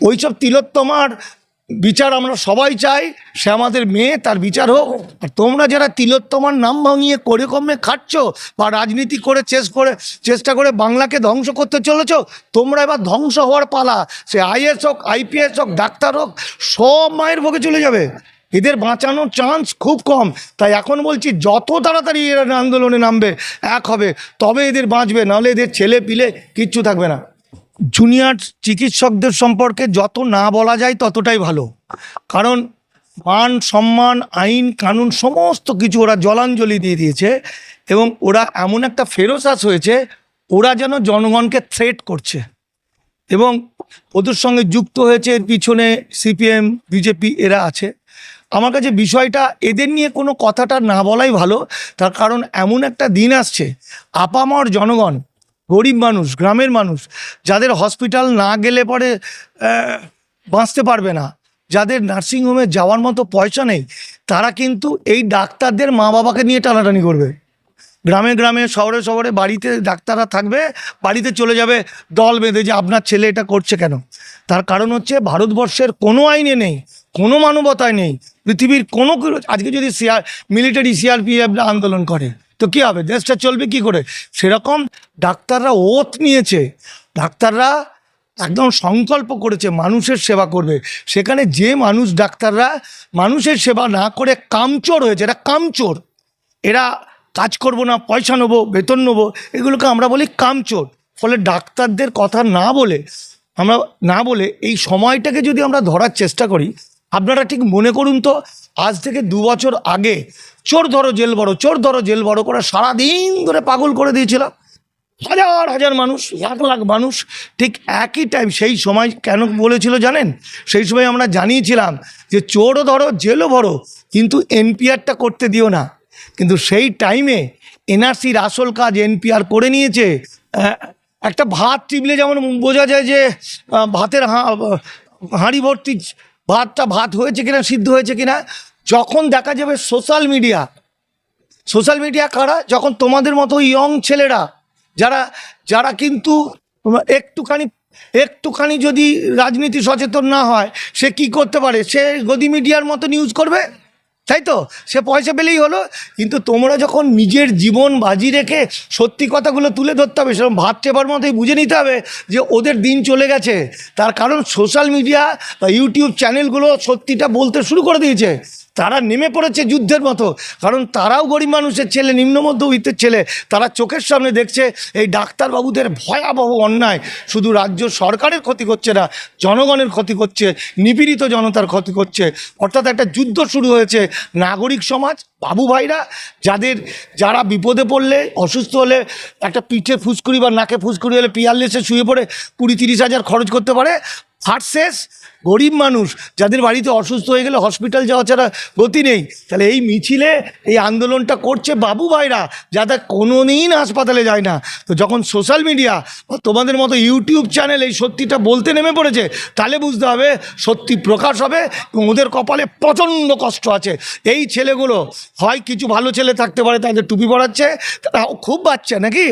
ওইসব তিলোত্তমার বিচার আমরা সবাই চাই, সে আমাদের মেয়ে, তার বিচার হোক। আর তোমরা যারা তিলোত্তমার নাম ভাঙিয়ে করে কমে খাচ্ছ বা রাজনীতি করে চেস করে, চেষ্টা করে বাংলাকে ধ্বংস করতে চলেছ, তোমরা এবার ধ্বংস হওয়ার পালা। সে আইএস হোক, আইপিএস হোক, ডাক্তার হোক, সব মায়ের ভোগে চলে যাবে। এদের বাঁচানোর চান্স খুব কম। তাই এখন বলছি, যত তাড়াতাড়ি এরা আন্দোলনে নামবে, এক হবে, তবে এদের বাঁচবে, নাহলে এদের ছেলে পিলে কিচ্ছু থাকবে না। জুনিয়র চিকিৎসকদের সম্পর্কে যত না বলা যায় ততটাই ভালো। কারণ মান, সম্মান, আইন, কানুন সমস্ত কিছু ওরা জলাঞ্জলি দিয়ে দিয়েছে এবং ওরা এমন একটা ফেরোসাস হয়েছে, ওরা যেন জনগণকে থ্রেট করছে। এবং ওদের সঙ্গে যুক্ত হয়েছে, এর পিছনে সিপিএম বিজেপি এরা আছে। আমার কাছে বিষয়টা এদের নিয়ে কোনো কথাটা না বলাই ভালো, তার কারণ এমন একটা দিন আসছে, আপামর জনগণ গরিব মানুষ, গ্রামের মানুষ, যাদের হসপিটাল না গেলে পরে বাঁচতে পারবে না। যাদের নার্সিংহোমে যাওয়ার মতো পয়সা নেই, তারা কিন্তু এই ডাক্তারদের মা বাবাকে নিয়ে টানাটানি করবে। গ্রামে গ্রামে, শহরে শহরে বাড়িতে ডাক্তাররা থাকবে, বাড়িতে চলে যাবে, দল বেঁধে যে আপনার ছেলে এটা করছে কেন? তার কারণ হচ্ছে ভারতবর্ষের কোনো আইনে নেই, কোনো মানবতায় নেই, পৃথিবীর কোনো আজকে যদি সিআর মিলিটারি সিআরপিএফ আন্দোলন করে তো কী হবে? দেশটা চলবে কি করে? সেরকম ডাক্তাররা ওত নিয়েছে। ডাক্তাররা একদম সংকল্প করেছে, মানুষের সেবা করবে। সেখানে যে মানুষ ডাক্তাররা মানুষের সেবা না করে কামচোর হয়েছে এটা কামচোর। এরা কাজ করব না, পয়সা নেব, বেতন নেব, এগুলোকে আমরা বলি কামচোর। ফলে ডাক্তারদের কথা না বলে, আমরা না বলে এই সময়টাকে যদি আমরা ধরার চেষ্টা করি আপনারা ঠিক মনে করুন তো, আজ থেকে দু বছর আগে চোর ধরো, জেল বড় চোর ধরো, জেল বড় করে সারাদিন ধরে পাগল করে দিয়েছিলাম হাজার হাজার মানুষ লাখ লাখ মানুষ ঠিক একই টাইম সেই সময় কেন বলেছিল জানেন? সেই সময় আমরা জানিয়েছিলাম যে চোরও ধরো, জেলও ভরো, কিন্তু এনপিআরটা করতে দিও না। কিন্তু সেই টাইমে এনআরসির আসল কাজ এনপিআর করে নিয়েছে। একটা ভাত টিপলে যেমন বোঝা যায় যে ভাতের হাঁড়ি ভর্তি ভাতটা ভাত হয়েছে কিনা, সিদ্ধ হয়েছে কিনা, যখন দেখা যাবে সোশ্যাল মিডিয়া সোশ্যাল মিডিয়া কারা? যখন তোমাদের মতো ইয়ং ছেলেরা, যারা যারা কিন্তু একটুখানি একটুখানি যদি রাজনীতি সচেতন না হয়, সে কি করতে পারে? সে গদি মিডিয়ার মতো নিউজ করবে? তাই তো? সে পয়সা পেলেই হলো। কিন্তু তোমরা যখন নিজের জীবন বাজি রেখে সত্যি কথাগুলো তুলে ধরতে হবে, সেরকম ভাত চেপার মতোই বুঝে নিতে হবে যে ওদের দিন চলে গেছে। তার কারণ সোশ্যাল মিডিয়া বা ইউটিউব চ্যানেলগুলো সত্যিটা বলতে শুরু করে দিয়েছে। তারা নেমে পড়েছে যুদ্ধের মতো। কারণ তারাও গরিব মানুষের ছেলে নিম্ন মধ্যবিত্তের ছেলে। তারা চোখের সামনে দেখছে এই ডাক্তারবাবুদের ভয়াবহ অন্যায়। শুধু রাজ্য সরকারের ক্ষতি করছে না, জনগণের ক্ষতি করছে, নিপীড়িত জনতার ক্ষতি করছে। অর্থাৎ একটা যুদ্ধ শুরু হয়েছে নাগরিক সমাজ, বাবু ভাইরা, যাদের যারা বিপদে পড়লে, অসুস্থ হলে একটা পিঠে ফুসকুড়ি বা নাকে ফুসকুড়ি হলে পিয়ারলেসে শুয়ে পড়ে কুড়ি তিরিশ হাজার খরচ করতে পারে। ভার্সেস গরিব মানুষ, যাদের বাড়িতে অসুস্থ হয়ে গেলে হসপিটাল যাওয়া ছাড়া গতি নেই। তাহলে এই মিছিলে এই আন্দোলনটা করছে বাবু ভাইরা, যারা কোনো দিন হাসপাতালে যায় না। তো যখন সোশ্যাল মিডিয়া বা তোমাদের মতো ইউটিউব চ্যানেল এই সত্যিটা বলতে নেমে পড়েছে, তাহলে বুঝতে হবে সত্যি প্রকাশ হবে এবং ওদের কপালে প্রচণ্ড কষ্ট আছে। এই ছেলেগুলো, হয় কিছু ভালো ছেলে থাকতে পারে তাদের টুপি পড়াচ্ছে তারা খুব বাচ্চা নাকি?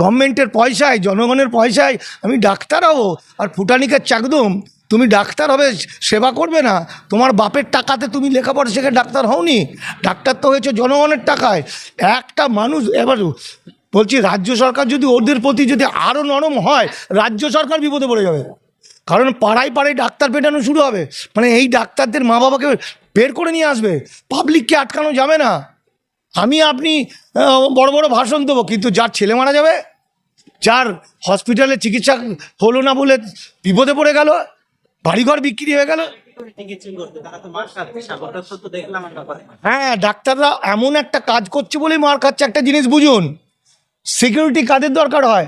গভর্নমেন্টের পয়সায়, জনগণের পয়সায় আমি ডাক্তার হব আর ফুটানিকে চাকদুম। তুমি ডাক্তার হবে, সেবা করবে না। তোমার বাপের টাকাতে তুমি লেখাপড়া শেখে ডাক্তার হওনি। ডাক্তার তো হয়েছে জনগণের টাকায়। একটা মানুষ, এবার বলছি, রাজ্য সরকার যদি ওদের প্রতি যদি আরও নরম হয়, রাজ্য সরকার বিপদে পড়ে যাবে। কারণ পাড়ায় পাড়ায় ডাক্তার পেটানো শুরু হবে। মানে এই ডাক্তারদের মা বাবাকে বের করে নিয়ে আসবে। পাবলিককে আটকানো যাবে না। আমি আপনি বড় বড় ভাষণ দেবো, কিন্তু যার ছেলে মারা যাবে, যার হসপিটালে চিকিৎসা হলো না বলে বিপদে পড়ে গেল, বাড়িঘর বিক্রি হয়ে গেল। হ্যাঁ ডাক্তাররা এমন একটা কাজ করছে বলেই মার খাচ্ছে একটা জিনিস বুঝুন। সিকিউরিটি কাদের দরকার হয়?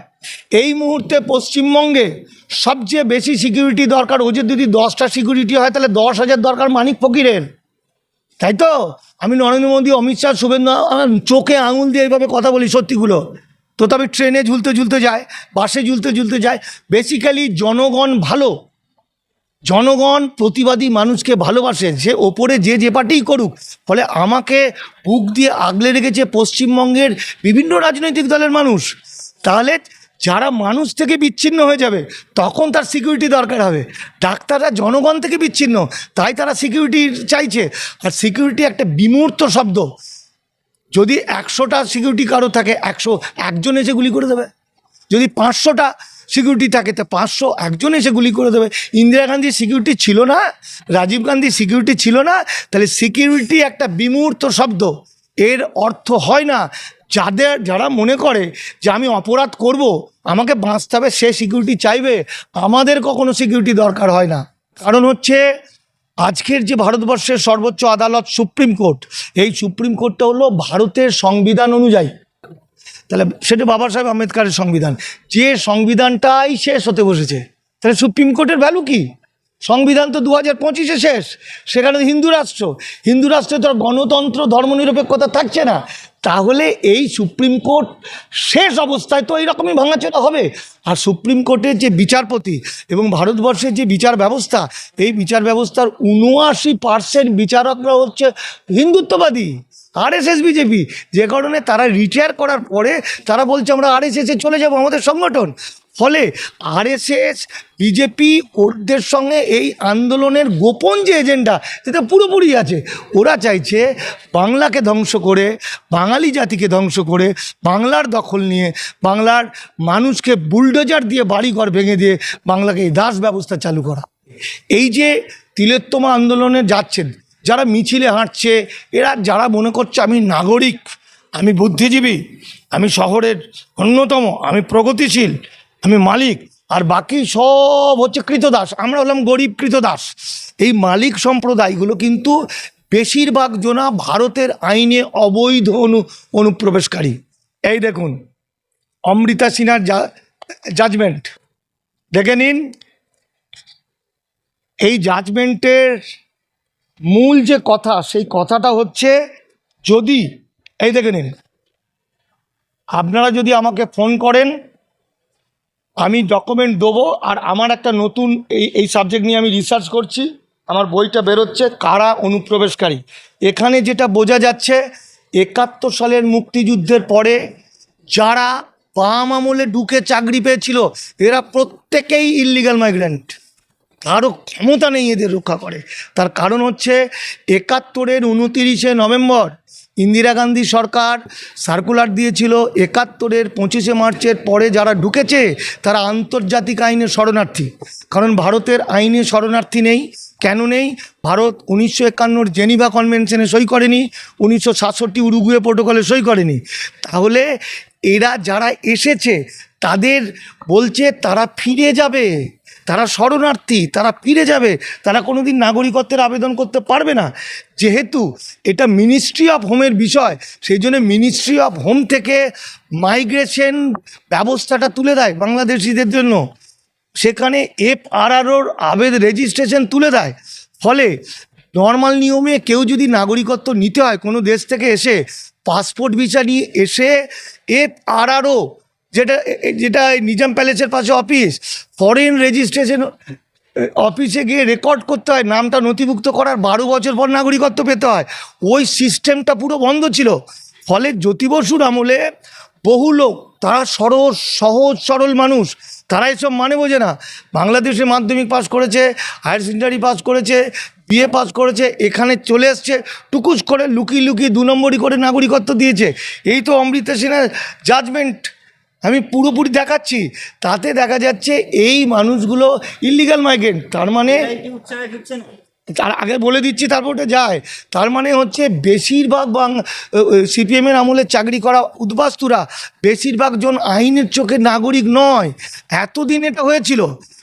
এই মুহূর্তে পশ্চিমবঙ্গে সবচেয়ে বেশি সিকিউরিটি দরকার, ও যদি দশটা সিকিউরিটি হয়, তাহলে দশ হাজার দরকার মানিক ফকিরের। তাই তো? আমি নরেন্দ্র মোদী, অমিত শাহ শুভেন্দু আমার চোখে আঙুল দিয়ে এইভাবে কথা বলি সত্যিগুলো। তো তবে ট্রেনে ঝুলতে ঝুলতে যায়, বাসে ঝুলতে ঝুলতে যায়। বেসিক্যালি জনগণ ভালো। জনগণ প্রতিবাদী মানুষকে ভালোবাসে। যে ওপরে যে যে পার্টিই করুক, ফলে আমাকে বুক দিয়ে আগলে রেখেছে পশ্চিমবঙ্গের বিভিন্ন রাজনৈতিক দলের মানুষ। তাহলে যারা মানুষ থেকে বিচ্ছিন্ন হয়ে যাবে, তখন তার সিকিউরিটি দরকার হবে। ডাক্তাররা জনগণ থেকে বিচ্ছিন্ন, তাই তারা সিকিউরিটি চাইছে। আর সিকিউরিটি একটা বিমূর্ত শব্দ। যদি একশোটা সিকিউরিটি কারও থাকে, একশো একজন এসে গুলি করে দেবে। যদি পাঁচশোটা সিকিউরিটি থাকে, তো পাঁচশো একজন এসে গুলি করে দেবে। ইন্দিরা গান্ধীর সিকিউরিটি ছিল না, রাজীব গান্ধীর সিকিউরিটি ছিল না, তাহলে সিকিউরিটি একটা বিমূর্ত শব্দ। এর অর্থ হয় না যাদের, যারা মনে করে যে আমি অপরাধ করব, আমাকে বাঁচতে হবে, সে সিকিউরিটি চাইবে, আমাদের কখনো সিকিউরিটি দরকার হয় না। কারণ হচ্ছে, আজকের যে ভারতবর্ষের সর্বোচ্চ আদালত সুপ্রিম কোর্ট, এই সুপ্রিম কোর্টটা হলো ভারতের সংবিধান অনুযায়ী। তাহলে সেটা বাবা সাহেব আম্বেদকারের সংবিধান। যে সংবিধানটাই শেষ হতে বসেছে, তাহলে সুপ্রিম কোর্টের ভ্যালু কি? সংবিধান তো দু হাজার পঁচিশে শেষ, সেখানে হিন্দু রাষ্ট্র। হিন্দু রাষ্ট্রে তো আর গণতন্ত্র, ধর্মনিরপেক্ষতা থাকছে না। তাহলে এই সুপ্রিম কোর্ট শেষ অবস্থায় তো এইরকমই ভাঙাচোরা হবে। আর সুপ্রিম কোর্টের যে বিচারপতি এবং ভারতবর্ষের যে বিচার ব্যবস্থা, এই বিচার ব্যবস্থার উনআশি পার্সেন্ট বিচারকরা হচ্ছে হিন্দুত্ববাদী, আরএসএস বিজেপি। যে কারণে তারা রিটায়ার করার পরে তারা বলছে, আমরা আর আরএসএসে চলে যাব, আমাদের সংগঠন। ফলে আরএসএস বিজেপি ওদের সঙ্গে এই আন্দোলনের গোপন যে এজেন্ডা, সেটা পুরোপুরি আছে। ওরা চাইছে বাংলাকে ধ্বংস করে, বাঙালি জাতিকে ধ্বংস করে, বাংলার দখল নিয়ে, বাংলার মানুষকে বুলডোজার দিয়ে বাড়িঘর ভেঙে দিয়ে বাংলাকে এই দাস ব্যবস্থা চালু করা। এই যে তিলোত্তমা আন্দোলনে যাচ্ছেন, যারা মিছিলে হাঁটছে, এরা যারা মনে করছে আমি নাগরিক, আমি বুদ্ধিজীবী, আমি শহরের অন্যতম, আমি প্রগতিশীল আমি মালিক, আর বাকি সব হচ্ছে কৃতদাস। আমরা হলাম গরিব কৃতদাস। এই মালিক সম্প্রদায়গুলো কিন্তু বেশিরভাগ জনা ভারতের আইনে অবৈধ অনু, অনুপ্রবেশকারী। এই দেখুন, অমৃতা সিনহার জাজমেন্ট দেখে নিন, এই জাজমেন্টের মূল যে কথা, সেই কথাটা হচ্ছে যদি, এই দেখে নিন, আপনারা যদি আমাকে ফোন করেন আমি ডকুমেন্ট দেবো আর আমার একটা নতুন এই এই সাবজেক্ট নিয়ে আমি রিসার্চ করছি। আমার বইটা বেরোচ্ছে, কারা অনুপ্রবেশকারী? এখানে যেটা বোঝা যাচ্ছে, একাত্তর সালের মুক্তিযুদ্ধের পরে যারা বাম আমলে ঢুকে চাকরি পেয়েছিল, এরা প্রত্যেকেই ইল্লিগাল মাইগ্রেন্ট কারও ক্ষমতা নেই এদের রক্ষা করে। তার কারণ হচ্ছে, একাত্তরের উনতিরিশে নভেম্বর ইন্দিরা গান্ধী সরকার সার্কুলার দিয়েছিল একাত্তরের পঁচিশে মার্চের পরে যারা ঢুকেছে, তারা আন্তর্জাতিক আইনে শরণার্থী। কারণ ভারতের আইনে শরণার্থী নেই, কেন নেই? ভারত উনিশশো একান্নর জেনিভা কনভেনশনে সই করেনি, উনিশশো সাতষট্টি উরুগুয়ে প্রোটোকলে সই করেনি। তাহলে এরা যারা এসেছে, তাদের বলছে তারা ফিরে যাবে। তারা শরণার্থী, তারা ফিরে যাবে। তারা কোনো দিন নাগরিকত্বের আবেদন করতে পারবে না। যেহেতু এটা মিনিস্ট্রি অফ হোমের বিষয়, সেই জন্য মিনিস্ট্রি অফ হোম থেকে মাইগ্রেশন ব্যবস্থাটা তুলে দেয় বাংলাদেশিদের জন্য। সেখানে এফ আর আরওর আবেদ রেজিস্ট্রেশন তুলে দেয়। ফলে নর্মাল নিয়মে কেউ যদি নাগরিকত্ব নিতে হয়, কোনো দেশ থেকে এসে পাসপোর্ট ভিসা নিয়ে এসে এফ আর আরও যেটা যেটা নিজাম প্যালেসের পাশে অফিস ফরেন রেজিস্ট্রেশন অফিসে গিয়ে রেকর্ড করতে হয়, নামটা নথিভুক্ত করার বারো বছর পর নাগরিকত্ব পেতে হয়। ওই সিস্টেমটা পুরো বন্ধ ছিল। ফলে জ্যোতি বসুর আমলে বহু লোক, তারা সরল, সহজ, সরল মানুষ, তারা এসব মানে বোঝে না। বাংলাদেশে মাধ্যমিক পাস করেছে হায়ার সেকেন্ডারি পাস করেছে বিএ পাস করেছে, এখানে চলে এসছে, টুকুস করে লুকিয়ে লুকিয়ে দু নম্বরই করে নাগরিকত্ব দিয়েছে। এই তো অমৃতা সিনহার জাজমেন্ট আমি পুরোপুরি দেখাচ্ছি। তাতে দেখা যাচ্ছে এই মানুষগুলো ইলিগাল মাইগ্রেন্ট তার মানে তার আগে বলে দিচ্ছি, তারপর ওটা যায়। তার মানে হচ্ছে বেশিরভাগ বাং সিপিএমের আমলে চাকরি করা উদ্বাস্তুরা বেশিরভাগ জন আইনের চোখে নাগরিক নয়। এতদিন এটা হয়েছিল।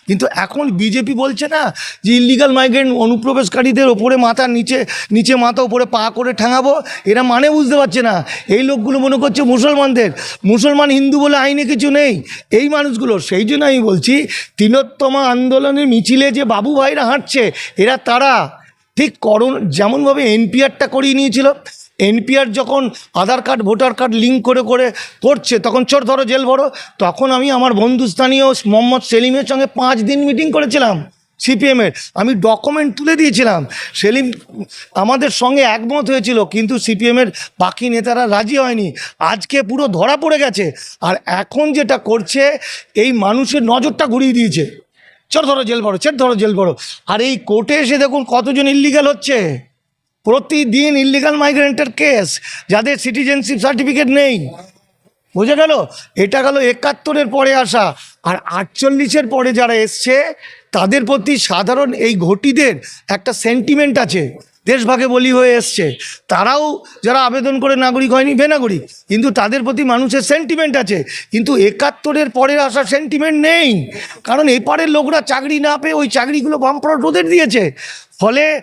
কিন্তু এখন বিজেপি বলছে না যে ইলিগাল মাইগ্রেন্ট অনুপ্রবেশকারীদের ওপরে মাথা নিচে নিচে মাথা ওপরে পা করে ঠেঙাবো, এরা মানে বুঝতে পারছে না। এই লোকগুলো মনে করছে মুসলমানদের। মুসলমান হিন্দু বলে আইনে কিছু নেই। এই মানুষগুলো, সেই জন্য আমি বলছি, তিলোত্তমা আন্দোলনের মিছিলে যে বাবু ভাইরা হাঁটছে, এরা তারা। ঠিক করণ যেমনভাবে এনপিআরটা করিয়ে নিয়েছিল এনপিআর যখন Aadhaar card, voter card link করে করে করছে, তখন চোর ধরো জেল ভরো, তখন আমি আমার বন্ধু স্থানীয় মোহাম্মদ সেলিমের সঙ্গে পাঁচ দিন মিটিং করেছিলাম সিপিএমের আমি ডকুমেন্ট তুলে দিয়েছিলাম। সেলিম আমাদের সঙ্গে একমত হয়েছিল, কিন্তু সিপিএমের বাকি নেতারা রাজি হয়নি। আজকে পুরো ধরা পড়ে গেছে। আর এখন যেটা করছে, এই মানুষের নজরটা ঘুরিয়ে দিয়েছে। চল ধরো জেল ভরো চেট ধরো জেল ভরো। আর এই কোর্টে এসে দেখুন কতজন ইলিগাল হচ্ছে। প্রতিদিন ইলিগাল মাইগ্রেন্টের কেস যাদের সিটিজেনশিপ সার্টিফিকেট নেই। বোঝা গেল? এটা গেল একাত্তরের পরে আসা। আর আটচল্লিশের পরে যারা এসছে, তাদের প্রতি সাধারণ এই ঘটিদের একটা সেন্টিমেন্ট আছে। দেশভাগে বলি হয়ে এসছে। তারাও যারা আবেদন করে নাগরিক হয়নি, বেনাগরিক, কিন্তু তাদের প্রতি মানুষের সেন্টিমেন্ট আছে। কিন্তু একাত্তরের পরে আসা সেন্টিমেন্ট নেই। কারণ এপারের লোকরা চাকরি না পেয়ে ওই চাকরিগুলো বামপ্রট ওদের দিয়েছে। ফলে